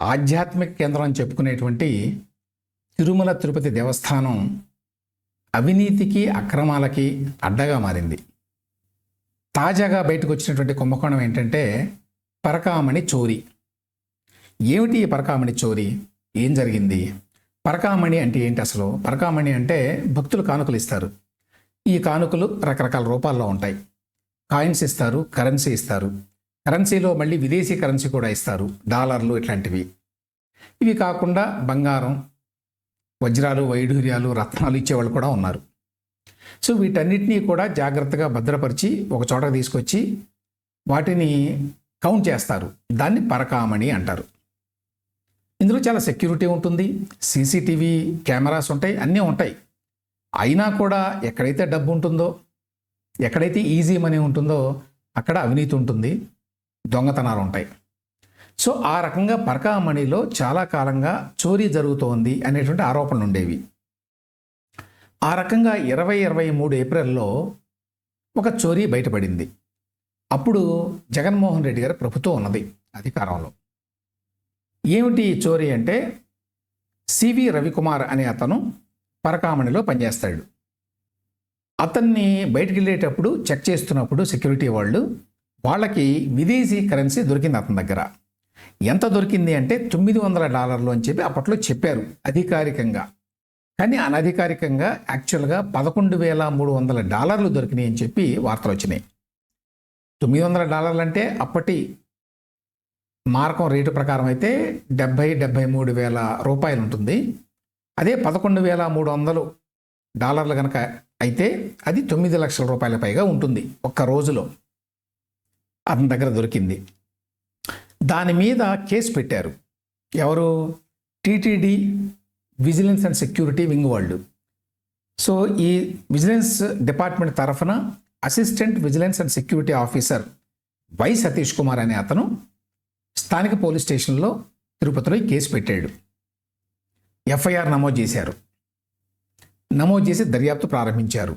ఆధ్యాత్మిక కేంద్రం అని చెప్పుకునేటువంటి తిరుమల తిరుపతి దేవస్థానం అవినీతికి అక్రమాలకి అడ్డగా మారింది. తాజాగా బయటకు వచ్చినటువంటి కుంభకోణం ఏంటంటే పరకామణి చోరీ. ఏమిటి ఈ పరకామణి చోరీ? ఏం జరిగింది? పరకామణి అంటే ఏంటి అసలు? పరకామణి అంటే భక్తులు కానుకలు ఇస్తారు. ఈ కానుకలు రకరకాల రూపాల్లో ఉంటాయి. కాయిన్స్ ఇస్తారు కరెన్సీ ఇస్తారు. కరెన్సీలో మళ్ళీ విదేశీ కరెన్సీ కూడా ఇస్తారు. డాలర్లు ఇట్లాంటివి. ఇవి కాకుండా బంగారం వజ్రాలు వైఢూర్యాలు రత్నాలు ఇచ్చేవాళ్ళు కూడా ఉన్నారు. సో వీటన్నిటినీ కూడా జాగ్రత్తగా భద్రపరిచి ఒక చోట తీసుకొచ్చి వాటిని కౌంట్ చేస్తారు. దాన్ని పరకామణి అంటారు. ఇందులో చాలా సెక్యూరిటీ ఉంటుంది. సీసీటీవీ కెమెరాస్ ఉంటాయి. అన్నీ ఉంటాయి. అయినా కూడా ఎక్కడైతే డబ్బు ఉంటుందో ఎక్కడైతే ఈజీ మనీ ఉంటుందో అక్కడ అవినీతి ఉంటుంది. దొంగతనాలు ఉంటాయి. సో ఆ రకంగా పరకామణిలో చాలా కాలంగా చోరీ జరుగుతోంది అనేటువంటి ఆరోపణలు ఉండేవి. ఆ రకంగా ఇరవై ఇరవై మూడు ఏప్రిల్లో ఒక చోరీ బయటపడింది. అప్పుడు జగన్మోహన్ రెడ్డి గారి ప్రభుత్వం ఉన్నది అధికారంలో. ఏమిటి చోరీ అంటే సివి రవికుమార్ అనే అతను పరకామణిలో పనిచేస్తాడు. అతన్ని బయటికి వెళ్ళేటప్పుడు చెక్ చేస్తున్నప్పుడు సెక్యూరిటీ వాళ్ళు వాళ్ళకి విదేశీ కరెన్సీ దొరికింది అతని దగ్గర. ఎంత దొరికింది అంటే తొమ్మిది వందల డాలర్లు అని చెప్పి అప్పట్లో చెప్పారు అధికారికంగా. కానీ అనధికారికంగా యాక్చువల్గా పదకొండు వేల మూడు వందల డాలర్లు దొరికినాయి అని చెప్పి వార్తలు వచ్చినాయి. తొమ్మిది వందల డాలర్లు అంటే అప్పటి మార్కం రేటు ప్రకారం అయితే డెబ్బై డెబ్బై మూడు వేల రూపాయలు ఉంటుంది. అదే పదకొండు వేల మూడు వందలు డాలర్లు కనుక అయితే అది తొమ్మిది లక్షల రూపాయల పైగా ఉంటుంది ఒక్క రోజులో. అతని దగ్గర దొరికింది. దాని మీద కేసు పెట్టారు. ఎవరు? TTD vigilance and security wing వాళ్ళు. సో ఈ విజిలెన్స్ డిపార్ట్మెంట్ తరఫున assistant vigilance and security officer Y Satish Kumar అనే అతను స్థానిక పోలీస్ స్టేషన్లో తిరుపతిలో ఈ కేసు పెట్టాడు. ఎఫ్ఐఆర్ నమోదు చేశారు. నమోదు చేసి దర్యాప్తు ప్రారంభించారు.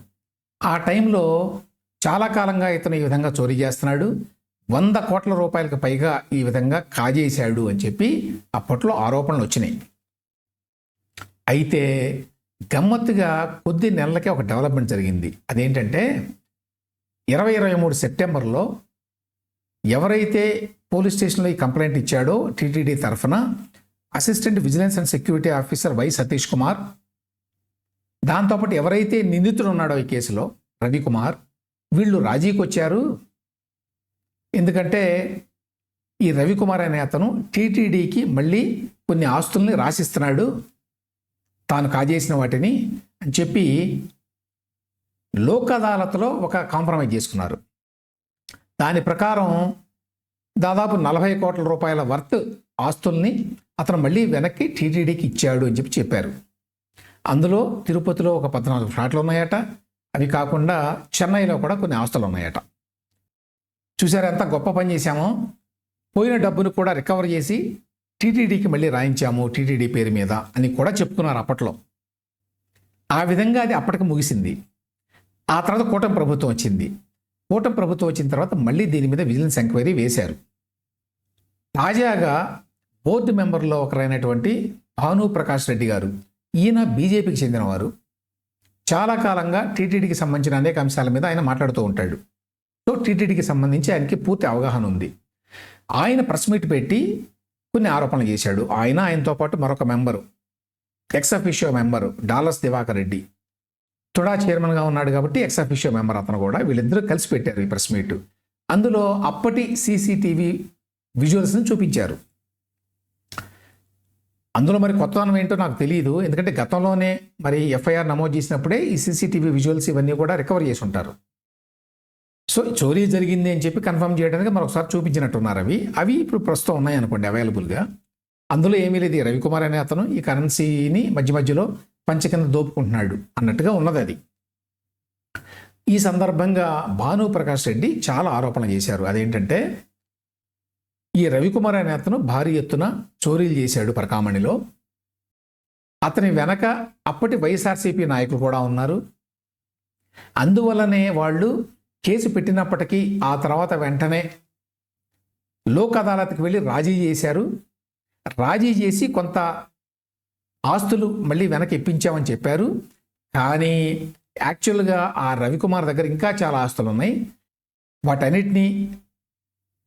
ఆ టైంలో చాలా కాలంగా ఇతను ఈ విధంగా చోరీ చేస్తున్నాడు. వంద కోట్ల రూపాయలకు పైగా ఈ విధంగా కాజేశాడు అని చెప్పి అప్పట్లో ఆరోపణలు వచ్చినాయి. అయితే గమ్మత్తుగా కొద్ది నెలలకే ఒక డెవలప్మెంట్ జరిగింది. అదేంటంటే ఇరవై ఇరవై మూడు సెప్టెంబర్లో ఎవరైతే పోలీస్ స్టేషన్లో ఈ కంప్లైంట్ ఇచ్చాడో టీటీడీ తరఫున assistant vigilance and security officer Y Satish Kumar దాంతోపాటు ఎవరైతే నిందితుడు ఉన్నాడో ఈ కేసులో రవికుమార్ వీళ్ళు రాజీకి వచ్చారు ఎందుకంటే ఈ రవికుమార్ అనే అతను టీటీడీకి మళ్ళీ కొన్ని ఆస్తుల్ని రాసిస్తున్నాడు. తాను కాజేసిన వాటిని అని చెప్పి లోక్ అదాలత్లో ఒక కాంప్రమైజ్ చేసుకున్నారు. దాని ప్రకారం దాదాపు నలభై కోట్ల రూపాయల వర్త్ ఆస్తుల్ని అతను మళ్ళీ వెనక్కి టీటీడీకి ఇచ్చాడు అని చెప్పి చెప్పారు. అందులో తిరుపతిలో ఒక పద్నాలుగు ఫ్లాట్లు ఉన్నాయట. అవి కాకుండా చెన్నైలో కూడా కొన్ని ఆస్తులు ఉన్నాయట. చూసారు ఎంత గొప్ప పని చేశామో? పోయిన డబ్బును కూడా రికవర్ చేసి టీటీడీకి మళ్ళీ రాయించాము టీటీడీ పేరు మీద అని కూడా చెప్పుకున్నారు అప్పట్లో. ఆ విధంగా అది అప్పటికి ముగిసింది. ఆ తర్వాత కూటమి ప్రభుత్వం వచ్చింది. కూటమి ప్రభుత్వం వచ్చిన తర్వాత మళ్ళీ దీని మీద విజిలెన్స్ ఎంక్వైరీ వేశారు. తాజాగా బోర్డు మెంబర్లో ఒకరైనటువంటి భాను ప్రకాష్ రెడ్డి గారు ఈయన బీజేపీకి చెందినవారు. చాలా కాలంగా టీటీడీకి సంబంధించిన అనేక అంశాల మీద ఆయన మాట్లాడుతూ ఉంటాడు. సో టీటీడీకి సంబంధించి ఆయనకి పూర్తి అవగాహన ఉంది. ఆయన ప్రెస్ మీట్ పెట్టి కొన్ని ఆరోపణలు చేశాడు. ఆయన ఆయనతో పాటు మరొక member ex officio member dollars Divakar Reddy. TUDA చైర్మన్గా ఉన్నాడు కాబట్టి ఎక్సఫిషియో మెంబర్ అతను కూడా వీళ్ళిద్దరూ కలిసి పెట్టారు ఈ ప్రెస్ మీట్. అందులో అప్పటి సీసీటీవీ విజువల్స్ని చూపించారు. అందులో మరి కొత్తదనం ఏంటో నాకు తెలియదు ఎందుకంటే గతంలోనే మరి ఎఫ్ఐఆర్ నమోదు చేసినప్పుడే ఈ సీసీటీవీ విజువల్స్ ఇవన్నీ కూడా రికవర్ చేసి ఉంటారు సో చోరీ జరిగింది అని చెప్పి కన్ఫర్మ్ చేయడానికి మరొకసారి చూపించినట్టున్నారు అవి. అవి ఇప్పుడు ప్రస్తుతం ఉన్నాయి అనుకోండి అవైలబుల్గా అందులో ఏమీ లేదు. ఈ రవికుమార్ అనే అతను ఈ కరెన్సీని మధ్య మధ్యలో పంచ కింద దోపుకుంటున్నాడు అన్నట్టుగా ఉన్నది అది. ఈ సందర్భంగా భాను ప్రకాష్ రెడ్డి చాలా ఆరోపణలు చేశారు. అదేంటంటే ఈ రవికుమార్ అనే అతను భారీ ఎత్తున చోరీలు చేశాడు పరకామణిలో. అతని వెనక అప్పటి వైఎస్ఆర్సీపీ నాయకులు కూడా ఉన్నారు. అందువల్లనే వాళ్ళు కేసు పెట్టినప్పటికీ ఆ తర్వాత వెంటనే లోక్ అదాలత్కి వెళ్ళి రాజీ చేశారు. రాజీ చేసి కొంత ఆస్తులు మళ్ళీ వెనక్కి ఇప్పించామని చెప్పారు. కానీ యాక్చువల్గా ఆ రవికుమార్ దగ్గర ఇంకా చాలా ఆస్తులు ఉన్నాయి వాటన్నిటినీ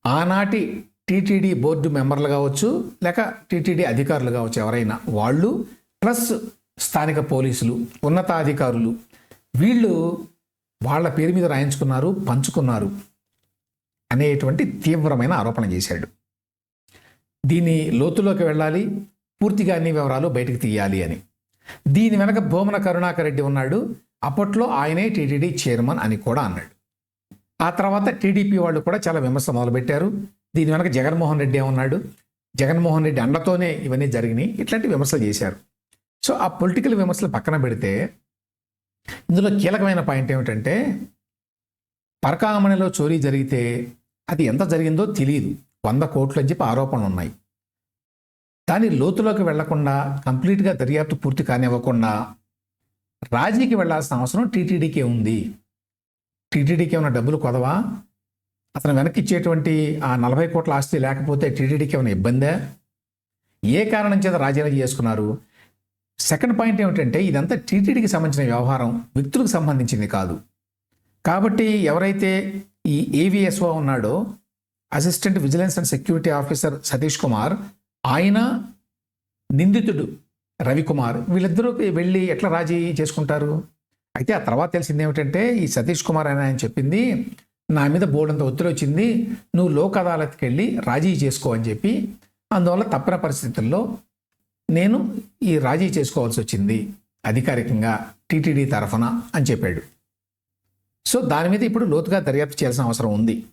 ఆనాటి టీటీడీ బోర్డు మెంబర్లు కావచ్చు లేక టీటీడీ అధికారులు కావచ్చు ఎవరైనా వాళ్ళు ప్లస్ స్థానిక పోలీసులు ఉన్నతాధికారులు వీళ్ళు వాళ్ళ పేరు మీద రాయించుకున్నారు పంచుకున్నారు అనేటువంటి తీవ్రమైన ఆరోపణ చేశాడు. దీని లోతులోకి వెళ్ళాలి పూర్తిగా అన్ని వివరాలు బయటకు తీయాలి అని. దీని వెనక భూమన కరుణాకర్ రెడ్డి ఉన్నాడు అప్పట్లో ఆయనే టీటీడీ చైర్మన్ అని కూడా అన్నాడు. ఆ తర్వాత టీడీపీ వాళ్ళు కూడా చాలా విమర్శ మొదలుపెట్టారు. దీని వెనక జగన్మోహన్ రెడ్డి ఉన్నాడు జగన్మోహన్ రెడ్డి అండతోనే ఇవన్నీ జరిగినాయి ఇట్లాంటి విమర్శలు చేశారు. సో ఆ పొలిటికల్ విమర్శలు పక్కన పెడితే ఇందులో కీలకమైన పాయింట్ ఏమిటంటే పరకామణిలో చోరీ జరిగితే అది ఎంత జరిగిందో తెలియదు. వంద కోట్లు అని చెప్పి ఆరోపణలు ఉన్నాయి. దాని లోతులోకి వెళ్ళకుండా కంప్లీట్గా దర్యాప్తు పూర్తి కానివ్వకుండా రాజీకి వెళ్ళాల్సిన అవసరం టీటీడీకే ఉంది. టీటీడీకి ఏమైనా డబ్బులు కొదవా? అతను వెనక్కి ఇచ్చేటువంటి ఆ నలభై కోట్ల ఆస్తి లేకపోతే టీటీడీకి ఏమైనా ఇబ్బందే? ఏ కారణం చేత రాజీనామా చేసుకున్నారు? సెకండ్ పాయింట్ ఏమిటంటే ఇదంతా టీటీడీకి సంబంధించిన వ్యవహారం వ్యక్తులకు సంబంధించింది కాదు. కాబట్టి ఎవరైతే ఈ ఏవిఎస్ఓ ఉన్నాడో assistant vigilance and security officer Satish Kumar ఆయన నిందితుడు రవికుమార్ వీళ్ళిద్దరూ వెళ్ళి ఎట్లా రాజీ చేసుకుంటారు? అయితే ఆ తర్వాత తెలిసింది ఏమిటంటే ఈ సతీష్ కుమార్ అని ఆయన చెప్పింది నా మీద బోర్డంత ఒత్తిడి వచ్చింది నువ్వు లోక్ అదాలత్కి వెళ్ళి రాజీ చేసుకో అని చెప్పి అందువల్ల తప్పిన పరిస్థితుల్లో నేను ఈ రాజీ చేసుకోవాల్సి వచ్చింది అధికారికంగా టీటీడీ తరఫున అని చెప్పాడు. సో దాని మీద ఇప్పుడు లోతుగా దర్యాప్తు చేయాల్సిన అవసరం ఉంది.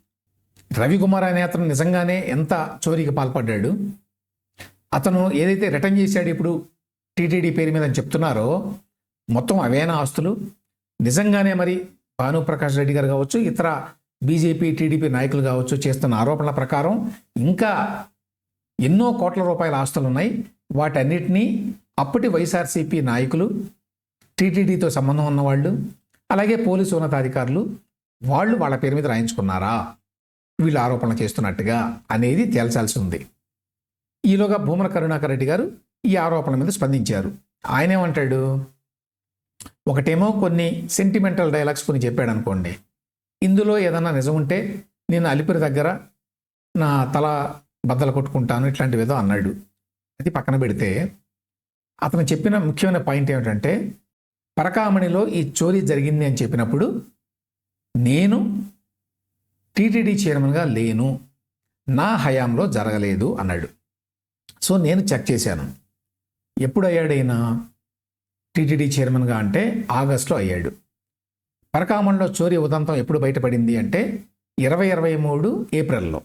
రవికుమార్ అనే అతను నిజంగానే ఎంత చోరీకి పాల్పడ్డాడు? అతను ఏదైతే రిటర్న్ చేశాడు ఇప్పుడు టీటీడీ పేరు మీద అని చెప్తున్నారో మొత్తం అవేనా ఆస్తులు? నిజంగానే మరి భానుప్రకాష్ రెడ్డి గారు కావచ్చు ఇతర బీజేపీ టీడీపీ నాయకులు కావచ్చు చేస్తున్న ఆరోపణల ప్రకారం ఇంకా ఎన్నో కోట్ల రూపాయల ఆస్తులు ఉన్నాయి వాటన్నిటినీ అప్పటి వైఎస్ఆర్సీపీ నాయకులు టీటీడీతో సంబంధం ఉన్నవాళ్ళు అలాగే పోలీసు ఉన్నతాధికారులు వాళ్ళు వాళ్ళ పేరు మీద రాయించుకున్నారా? వీళ్ళు ఆరోపణలు చేస్తున్నట్టుగా అనేది తేల్చాల్సి ఉంది ఈలోగా భూమన కరుణాకర్ రెడ్డి గారు ఈ ఆరోపణల మీద స్పందించారు. ఆయన ఏమంటాడు ఒకటేమో కొన్ని సెంటిమెంటల్ డైలాగ్స్ కొన్ని చెప్పాడు అనుకోండి ఇందులో ఏదన్నా నిజం ఉంటే నేను అలిపిరి దగ్గర నా తల బద్దలు కొట్టుకుంటాను ఇట్లాంటివి ఏదో అన్నాడు. అది పక్కన పెడితే అతను చెప్పిన ముఖ్యమైన పాయింట్ ఏమిటంటే పరకామణిలో ఈ చోరీ జరిగింది అని చెప్పినప్పుడు నేను టీటీడీ చైర్మన్గా లేను నా హయాంలో జరగలేదు అన్నాడు. సో నేను చెక్ చేశాను. ఎప్పుడు అయ్యాడైనా టీటీడీ చైర్మన్గా అంటే ఆగస్టులో అయ్యాడు. పరకామణిలో చోరీ ఉదంతం ఎప్పుడు బయటపడింది అంటే ఇరవై ఇరవై మూడు ఏప్రిల్లో.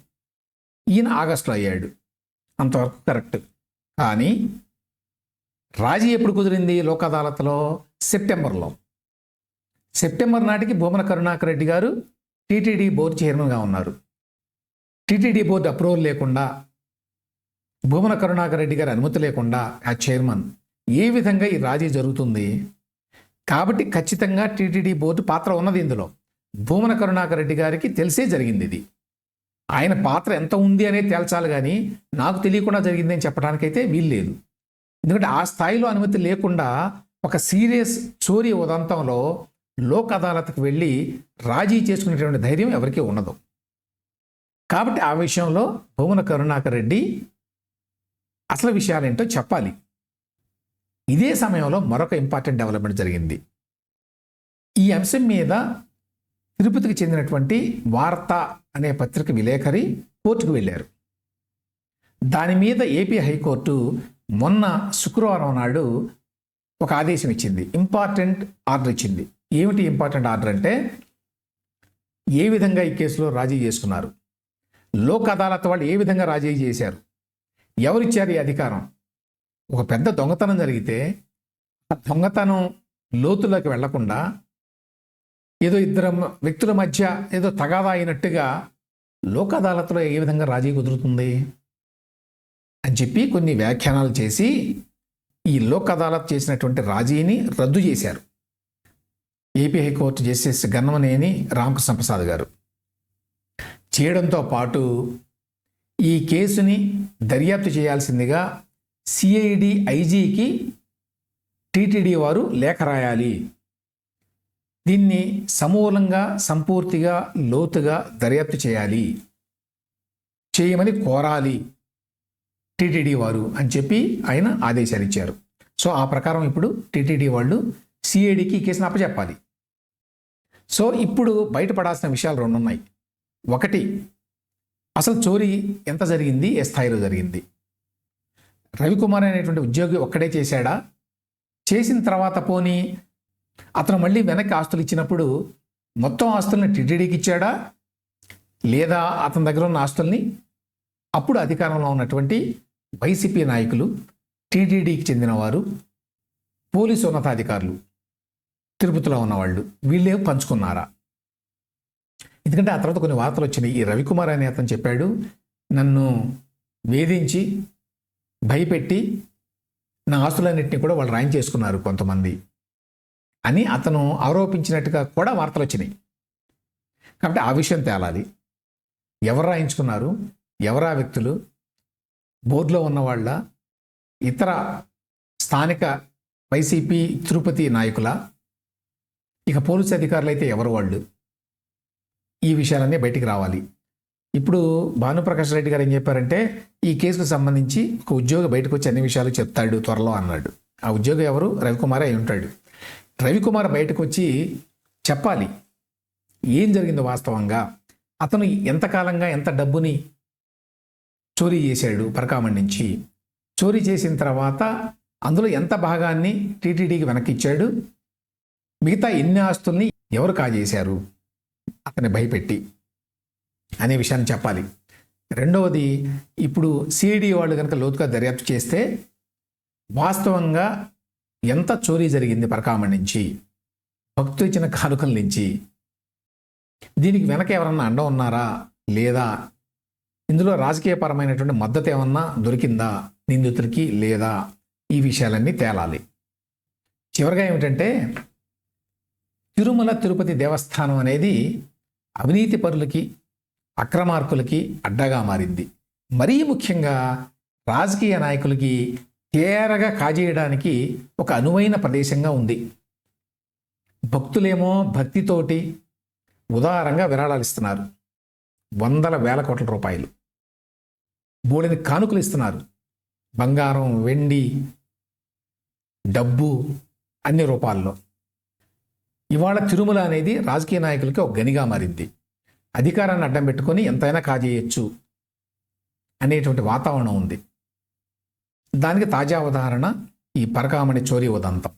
ఈయన ఆగస్టులో అయ్యాడు. అంతవరకు కరెక్ట్. కానీ రాజీ ఎప్పుడు కుదిరింది లోక్ అదాలత్లో సెప్టెంబర్లో. సెప్టెంబర్ నాటికి భూమన కరుణాకర్ రెడ్డి గారు టీటీడీ బోర్డు చైర్మన్గా ఉన్నారు. టీటీడీ బోర్డు అప్రూవల్ లేకుండా భూమన కరుణాకర్ రెడ్డి గారి అనుమతి లేకుండా ఆ చైర్మన్ ఏ విధంగా ఈ రాజీ జరుగుతుంది? కాబట్టి ఖచ్చితంగా టీటీడీ బోర్డు పాత్ర ఉన్నది ఇందులో. భూమన కరుణాకర్ రెడ్డి గారికి తెలిసే జరిగింది ఇది. ఆయన పాత్ర ఎంత ఉంది అనేది తేల్చాలి కానీ నాకు తెలియకుండా జరిగిందని చెప్పడానికైతే చెప్పడానికైతే వీల్లేదు ఎందుకంటే ఆ స్థాయిలో అనుమతి లేకుండా ఒక సీరియస్ చోరీ ఉదంతంలో లోక్ అదాలత్కి వెళ్ళి రాజీ చేసుకునేటువంటి ధైర్యం ఎవరికీ ఉండదు. కాబట్టి ఆ విషయంలో భూమన కరుణాకర్ రెడ్డి అసలు విషయాలేంటో చెప్పాలి. ఇదే సమయంలో మరొక ఇంపార్టెంట్ డెవలప్మెంట్ జరిగింది. ఈ అంశం మీద తిరుపతికి చెందినటువంటి వార్త అనే పత్రిక విలేకరి కోర్టుకు వెళ్ళారు. దాని మీద ఏపీ హైకోర్టు మొన్న శుక్రవారం నాడు ఒక ఆదేశం ఇచ్చింది. ఇంపార్టెంట్ ఆర్డర్ ఇచ్చింది. ఏమిటి ఇంపార్టెంట్ ఆర్డర్ అంటే ఏ విధంగా ఈ కేసులో రాజీ చేసుకున్నారు? లోక్ అదాలత్ వాళ్ళు ఏ విధంగా రాజీ చేశారు? ఎవరిచ్చారు ఈ అధికారం? ఒక పెద్ద దొంగతనం జరిగితే ఆ దొంగతనం లోతులోకి వెళ్ళకుండా ఏదో ఇద్దరు వ్యక్తుల మధ్య ఏదో తగాదా అయినట్టుగా లోక్ అదాలత్లో ఏ విధంగా రాజీ కుదురుతుంది అని చెప్పి కొన్ని వ్యాఖ్యానాలు చేసి ఈ లోక్ అదాలత్ చేసినటువంటి రాజీని రద్దు చేశారు. AP high court justice Gannamaneni Ramakrishna Prasad garu. చేయడంతో పాటు ఈ కేసుని దర్యాప్తు చేయాల్సిందిగా సిఐడి ఐజీకి టీటీడీ వారు లేఖ రాయాలి. దీన్ని సమూలంగా సంపూర్తిగా లోతుగా దర్యాప్తు చేయాలి. చేయమని కోరాలి. టీటీడీ వారు అని చెప్పి ఆయన ఆదేశాలు ఇచ్చారు. సో ఆ ప్రకారం ఇప్పుడు టీటీడీ వాళ్ళు సిఐడికి కేసును అప్పచెప్పాలి సో ఇప్పుడు బయటపడాల్సిన విషయాలు రెండు ఉన్నాయి ఒకటి అసలు చోరీ ఎంత జరిగింది? ఏ స్థాయిలో జరిగింది? రవికుమార్ అనేటువంటి ఉద్యోగి ఒక్కడే చేశాడా? చేసిన తర్వాత పోనీ అతను మళ్ళీ వెనక్కి ఆస్తులు ఇచ్చినప్పుడు మొత్తం ఆస్తుల్ని టీటీడీకి ఇచ్చాడా? లేదా అతని దగ్గర ఉన్న ఆస్తుల్ని? అప్పుడు అధికారంలో ఉన్నటువంటి వైసీపీ నాయకులు టీటీడీకి చెందినవారు పోలీసు ఉన్నతాధికారులు తిరుపతిలో ఉన్నవాళ్ళు వీళ్ళే పంచుకున్నారా? ఎందుకంటే ఆ తర్వాత కొన్ని వార్తలు వచ్చినాయి. ఈ రవికుమార్ అనే అతను చెప్పాడు నన్ను వేధించి భయపెట్టి నా ఆస్తులన్నింటినీ కూడా వాళ్ళు రాయం చేసుకున్నారు కొంతమంది. అని అతను ఆరోపించినట్టుగా కూడా వార్తలు వచ్చినాయి కాబట్టి ఆ విషయం తేలాలి. ఎవరు రాయించుకున్నారు? ఎవరా వ్యక్తులు? బోర్డులో ఉన్నవాళ్ళ? ఇతర స్థానిక వైసీపీ తిరుపతి నాయకుల? ఇక పోలీసు అధికారులు అయితే ఎవరు వాళ్ళు? ఈ విషయాలన్నీ బయటికి రావాలి. ఇప్పుడు భానుప్రకాష్ రెడ్డి గారు ఏం చెప్పారంటే ఈ కేసుకు సంబంధించి ఒక ఉద్యోగి బయటకు వచ్చి అన్ని విషయాలు చెప్తాడు త్వరలో అన్నాడు. ఆ ఉద్యోగి ఎవరు? రవికుమార్ అయి ఉంటాడు. రవికుమార్ బయటకు వచ్చి చెప్పాలి. ఏం జరిగింది వాస్తవంగా? అతను ఎంతకాలంగా ఎంత డబ్బుని చోరీ చేశాడు పరకామణి నుంచి? చోరీ చేసిన తర్వాత అందులో ఎంత భాగాన్ని టీటీడీకి వెనక్కిచ్చాడు? మిగతా ఎన్ని ఆస్తుల్ని ఎవరు కాజేశారు? అతన్ని భయపెట్టి అనే విషయాన్ని చెప్పాలి. రెండవది ఇప్పుడు సిఐడి వాళ్ళు కనుక లోతుగా దర్యాప్తు చేస్తే వాస్తవంగా ఎంత చోరీ జరిగింది పరకామణి నుంచి భక్తులు ఇచ్చిన కానుకల నుంచి? దీనికి వెనక ఎవరన్నా అండ ఉన్నారా? లేదా ఇందులో రాజకీయపరమైనటువంటి మద్దతు ఏమన్నా దొరికిందా? నిందితులకి లేదా? ఈ విషయాలన్నీ తేలాలి. చివరిగా ఏమిటంటే తిరుమల తిరుపతి దేవస్థానం అనేది అవినీతి పరులకి అక్రమార్కులకి అడ్డగా మారింది. మరీ ముఖ్యంగా రాజకీయ నాయకులకి తేరగా కాజేయడానికి ఒక అనువైన ప్రదేశంగా ఉంది. భక్తులేమో భక్తితోటి ఉదారంగా విరాళాలు ఇస్తున్నారు. వందల వేల కోట్ల రూపాయలు. బోడిని కానుకలు ఇస్తున్నారు. బంగారం వెండి డబ్బు అన్ని రూపాల్లో. ఇవాళ తిరుమల అనేది రాజకీయ నాయకులకి ఒక గనిగా మారింది. అధికారాన్ని అడ్డం పెట్టుకొని ఎంతైనా కాజేయచ్చు అనేటువంటి వాతావరణం ఉంది. దానికి తాజా ఉదాహరణ ఈ పరకామణి చోరీ ఉదంతం.